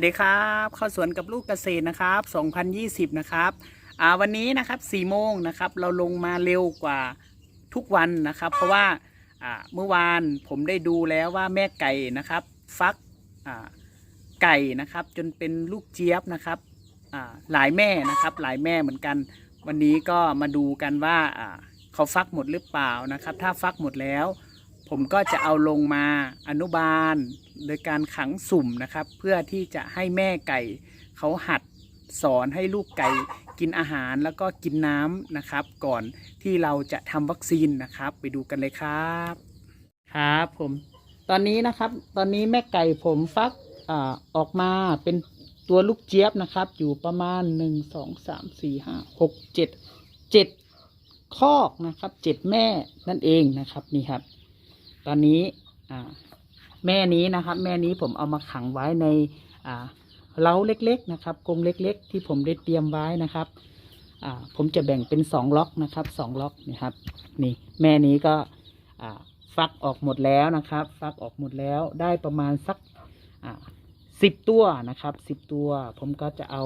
วัสดีครับข้าวสวนกับลูกเกษตรนะครับ 2020 นะครับวันนี้นะครับ4โมงนะครับเราลงมาเร็วกว่าทุกวันนะครับ เพราะว่าเมื่อวานผมได้ดูแล้วว่าแม่ไก่นะครับ ฟักไก่นะครับ จนเป็นลูกเจี๊ยบนะครับหลายแม่นะครับ หลายแม่เหมือนกัน วันนี้ก็มาดูกันว่าเขาฟักหมดหรือเปล่านะครับ ถ้าฟักหมดแล้ว ผมก็จะเอาลงมาอนุบาล โดยการขังสุ่มนะครับ เพื่อที่จะให้แม่ไก่เขาหัดสอนให้ลูกไก่กินอาหารแล้วก็กินน้ำนะครับ ก่อนที่เราจะทำวัคซีนนะครับ ไปดูกันเลยครับครับผมตอนนี้นะครับ ตอนนี้แม่ไก่ผมฟักอออกมาเป็นตัวลูกเจี๊ยบนะครับ อยู่ประมาณหนึ่งสองสามสี่ห้าหกเจ็ดเจ็ดคอกนะครับเจ็ดแม่นั่นเองนะครับนี่ครับ อนนี้แม่นี้นะครับ แม่นี้ผมเอามาขังไว้ในเล้าเล็กๆนะครับกรงเล็ก ๆ ที่ผมได้เตรียมไว้นะครับผมจะแบ่งเป็นสองล็อกนะครับสองล็อกนะครับ นี่แม่นี้ก็ฟักออกหมดแล้วนะครับ ฟักออกหมดแล้วได้ประมาณสักสิบตัวนะครับสิบตัว ผมก็จะเอา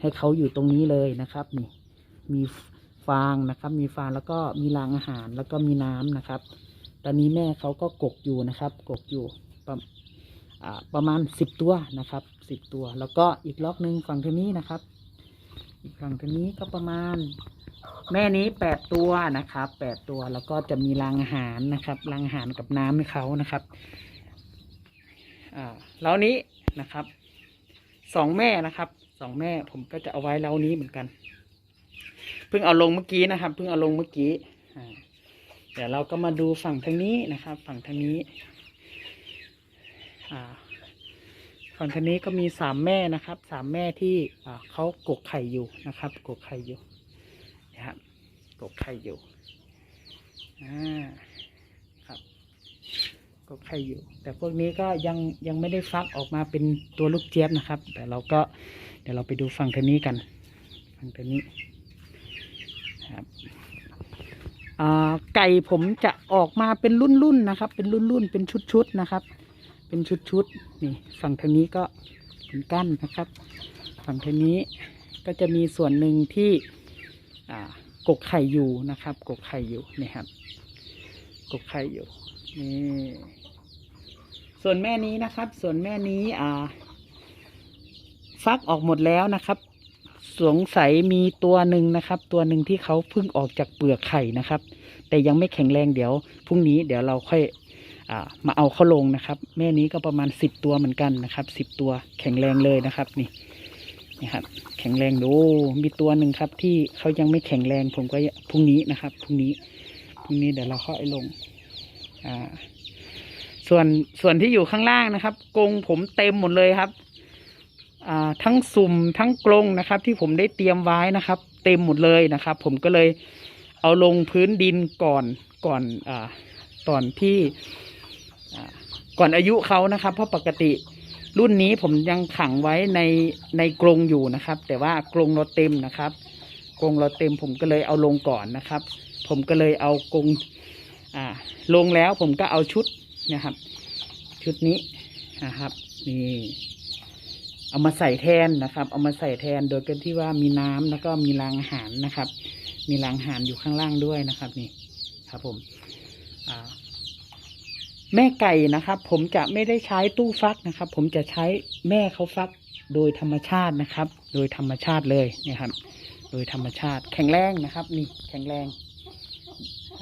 ให้เขาอยู่ตรงนี้เลยนะครับ นี่มีฟางนะครับ มีฟางแล้วก็มีรางอาหารแล้วก็มีน้ำนะครับ ตอนนี้แม่เขาก็กกอยู่นะครับ กกอยู่ประประมาณสิบตัวนะครับสิบตัว แล้วก็อีกล็อกหนึ่งฝั่งทางนี้นะครับ อีกฝั่งทางนี้ก็ประมาณ แม่นี้แปดตัวนะครับแปดตัวแล้วก็จะมีรางอาหารนะครับรางอาหารกับน้ำให้เขานะครับอ่าแล้วนี้นะครับสองแม่นะครับสองแม่ผมก็จะเอาไว้เล้านี้เหมือนกัน เพิ่งเอาลงเมื่อกี้นะครับ เพิ่งเอาลงเมื่อกี้อ่า เดี๋ยวเราก็มาดูฝั่งทางนี้นะครับ ฝั่งทางนี้ฝั่งทางนี้ก็มีสามแม่นะครับสามแม่ที่อ่าเขากกไข่อยู่นะครับกกไข่อยู่นะครับกกไข่อยู่อ่าครับกกไข่อยู่ แต่พวกนี้ก็ยังยังไม่ได้ฟักออกมาเป็นตัวลูกเจี๊ยบนะครับ แต่เราก็เดี๋ยวเราไปดูฝั่งทางนี้กันฝั่งทางนี้ครับ ไก่ผมจะออกมาเป็นรุ่นๆนะครับ เป็นรุ่นๆเป็นชุดๆนะครับ เป็นชุดๆนี่ฝั่งทางนี้ก็เป็นกั้นนะครับ ฝั่งทางนี้ก็จะมีส่วนหนึ่งที่กกไข่อยู่นะครับ กกไข่อยู่นี่ครับ กกไข่อยู่นี่ส่วนแม่นี้นะครับ ส่วนแม่นี้อ่าฟักออกหมดแล้วนะครับ สงสัยมีตัวหนึ่งนะครับ ตัวหนึ่งที่เขาเพิ่งออกจากเปลือกไข่นะครับ แต่ยังไม่แข็งแรงเดี๋ยวพรุ่งนี้เดี๋ยวเราค่อยอมาเอาเขาลงนะครับ แม่นี้ก็ประมาณสิบตัวเหมือนกันนะครับสิบตัวแข็งแรงเลยนะครับ นี่นี่ครับ แข็งแรงดูมีตัวหนึ่งครับ ที่เขายังไม่แข็งแรงผมก็พรุ่งนี้นะครับพรุ่งนี้พรุ่งนี้เดี๋ยวเราค่อยลงอ่าส่วนส่วนที่อยู่ข้างล่างนะครับกรงผมเต็มหมดเลยครับ ทั้งสุ่มทั้งกรงนะครับ ที่ผมได้เตรียมไว้นะครับ เต็มหมดเลยนะครับ ผมก็เลยเอาลงพื้นดินก่อนก่อนอตอนที่ก่อนอายุเขานะครับ เพราะปกติรุ่นนี้ผมยังขังไว้ในในกรงอยู่นะครับ แต่ว่ากรงเราเต็มนะครับกรงเราเต็มผมก็เลยเอาลงก่อนนะครับ ผมก็เลยเอากรงอ่าลงแล้วผมก็เอาชุดนะครับ ชุดนี้นะครับนี่ เอามาใส่แทนนะครับ เอามาใส่แทนโดยกันที่ว่ามีน้ำแล้วก็มีรางอาหารนะครับ มีรางอาหารอยู่ข้างล่างด้วยนะครับนี่ครับผมแม่ไก่นะครับ ผมจะไม่ได้ใช้ตู้ฟักนะครับ ผมจะใช้แม่เขาฟักโดยธรรมชาตินะครับ โดยธรรมชาติเลยนี่ครับ โดยธรรมชาติแข็งแรงนะครับ นี่แข็งแรง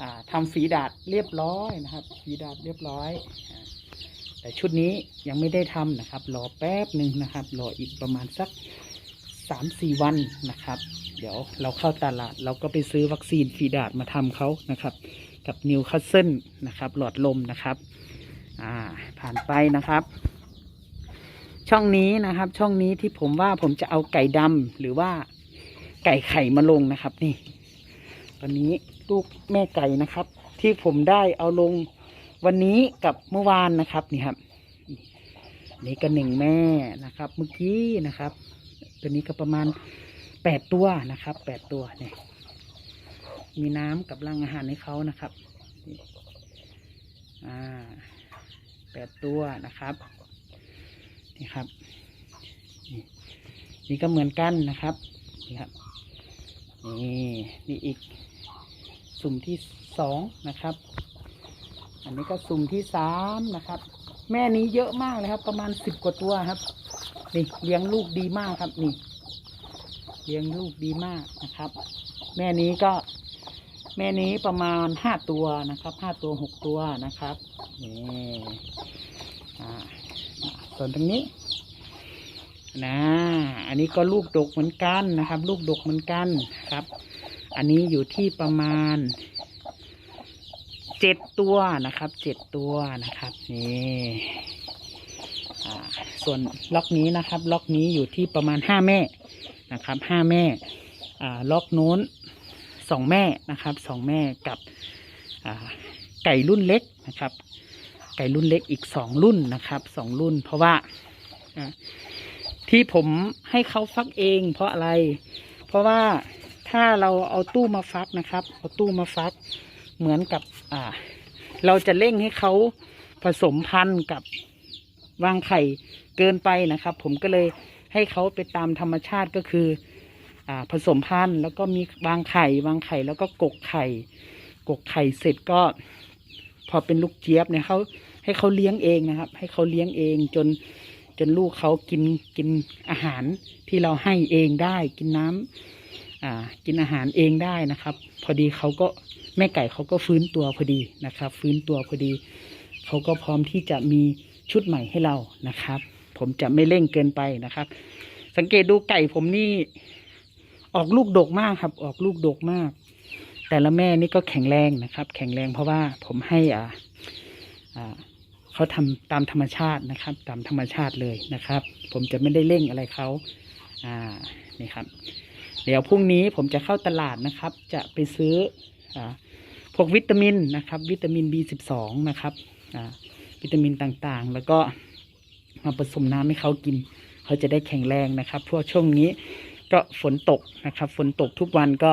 อ่าทำฝีดาดเรียบร้อยนะครับฝีดาดเรียบร้อย แต่ชุดนี้ยังไม่ได้ทำนะครับ รอแป๊บหนึ่งนะครับ รออีกประมาณสักสามสี่วันนะครับ เดี๋ยวเราเข้าตลาดเราก็ไปซื้อวัคซีนฟีดาดมาทำเขานะครับ กับนิวคาสเซิลนะครับ หลอดลมนะครับ อ่า ผ่านไปนะครับ ช่องนี้นะครับ ช่องนี้ที่ผมว่าผมจะเอาไก่ดำหรือว่าไก่ไข่มาลงนะครับ นี่ ตอนนี้ลูกแม่ไก่นะครับ ที่ผมได้เอาลง วันนี้กับเมื่อวานนะครับนี่ครับนี่ก็หนึ่งแม่นะครับ เมื่อกี้นะครับ ตัวนี้ก็ประมาณแปดตัวนะครับแปดตัวเนี่ยมีน้ำกับรังอาหารให้เขานะครับอ่าแปดตัวนะครับนี่ครับนี่นี่ก็เหมือนกันนะครับนี่ครับนี่นี่อีกสุ่มที่สองนะครับ อันนี้ก็สุ่มที่สามนะครับ แม่นี้เยอะมากเลยครับ ประมาณสิบกว่าตัวครับนี่เลี้ยงลูกดีมากครับนี่ เลี้ยงลูกดีมากนะครับ แม่นี้ก็แม่นี้ประมาณห้าตัวนะครับห้าตัวหกตัวนะครับนี่ส่วนตรงนี้นะอันนี้ก็ลูกดกเหมือนกันนะครับ ลูกดกเหมือนกันครับ อันนี้อยู่ที่ประมาณ เจ็ดตัวนะครับเจ็ดตัวนะครับนี่ส่วนล็อกนี้นะครับ ล็อกนี้อยู่ที่ประมาณห้าแม่นะครับห้าแม่ล็อกนู้นสองแม่นะครับสองแม่กับไก่รุ่นเล็กนะครับ ไก่รุ่นเล็กอีกสองรุ่นนะครับสองรุ่น เพราะว่าที่ผมให้เขาฟักเองเพราะอะไร เพราะว่าถ้าเราเอาตู้มาฟักนะครับ เอาตู้มาฟัก เหมือนกับ อ่า เราจะเร่งให้เขาผสมพันธุ์กับวางไข่เกินไปนะครับ ผมก็เลยให้เขาไปตามธรรมชาติก็คือ อ่า ผสมพันธุ์แล้วก็มีวางไข่วางไข่แล้วก็กกไข่ กกไข่เสร็จก็ พอเป็นลูกเจี๊ยบเนี่ยเขาให้เขาเลี้ยงเองนะครับ ให้เขาเลี้ยงเองจนจนลูกเขากินกินอาหารที่เราให้เองได้กินน้ำอ่า กินอาหารเองได้นะครับ พอดีเขาก็แม่ไก่เขาก็ฟื้นตัวพอดีนะครับ ฟื้นตัวพอดีเขาก็พร้อมที่จะมีชุดใหม่ให้เรานะครับ ผมจะไม่เร่งเกินไปนะครับ สังเกตดูไก่ผมนี่ออกลูกดกมากครับ ออกลูกดกมาก แต่ละแม่นี่ก็แข็งแรงนะครับ แข็งแรงเพราะว่าผมให้อ่าอ่าเขาทำตามธรรมชาตินะครับ ตามธรรมชาติเลยนะครับ ผมจะไม่ได้เร่งอะไรเขาอ่านี่ครับ เดี๋ยวพรุ่งนี้ผมจะเข้าตลาดนะครับ จะไปซื้ออพวกวิตามินนะครับ วิตามิน B12 นะครับวิตามินต่างๆ แล้วก็มาผสมน้ำให้เขากิน เขาจะได้แข็งแรงนะครับเพราะช่วงนี้ก็ฝนตกนะครับ ฝนตกทุกวันก็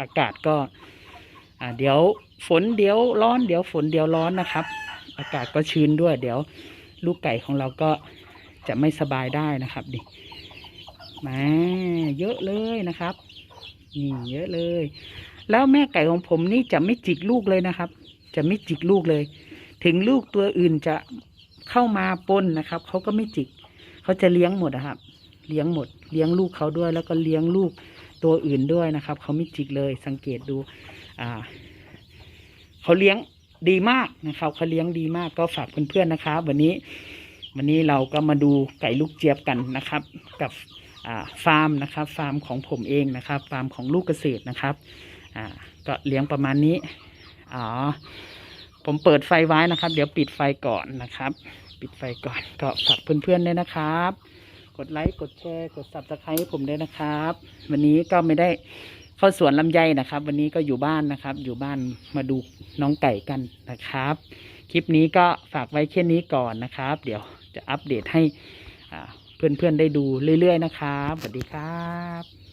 อากาศก็เดี๋ยวฝนเดี๋ยวร้อนเดี๋ยวฝนเดี๋ยวร้อนนะครับ อากาศก็ชื้นด้วย เดี๋ยวลูกไก่ของเราก็จะไม่สบายได้นะครับดิ มาเยอะเลยนะครับ นี่เยอะเลย แล้วแม่ไก่ของผมนี่จะไม่จิกลูกเลยนะครับ จะไม่จิกลูกเลย ถึงลูกตัวอื่นจะเข้ามาปนนะครับเขาก็ไม่จิกเขาจะเลี้ยงหมดนะครับ เลี้ยงหมด เลี้ยงลูกเขาด้วย แล้วก็เลี้ยงลูกตัวอื่นด้วยนะครับเขาไม่จิกเลยสังเกตดู อ่าเขาเลี้ยงดีมากนะครับเขาเลี้ยงดีมากก็ฝากเพื่อนๆนะครับวันนี้ วันนี้เราก็มาดูไก่ลูกเจี๊ยบกันนะครับ กับ ฟาร์มนะครับฟาร์มของผมเองนะครับฟาร์มของลูกเกษตรนะครับก็เลี้ยงประมาณนี้อ๋อผมเปิดไฟไว้นะครับ เดี๋ยวปิดไฟก่อนนะครับ ปิดไฟก่อนก็ฝากเพื่อนๆด้วยนะครับ กดไลค์กดแชร์กด subscribe ให้ผมด้วยนะครับ วันนี้ก็ไม่ได้เข้าสวนลำไยนะครับ วันนี้ก็อยู่บ้านนะครับ อยู่บ้านมาดูน้องไก่กันนะครับ คลิปนี้ก็ฝากไว้แค่นี้ก่อนนะครับ เดี๋ยวจะอัปเดตให้อ่า เพื่อนๆได้ดูเรื่อยๆนะครับสวัสดีครับ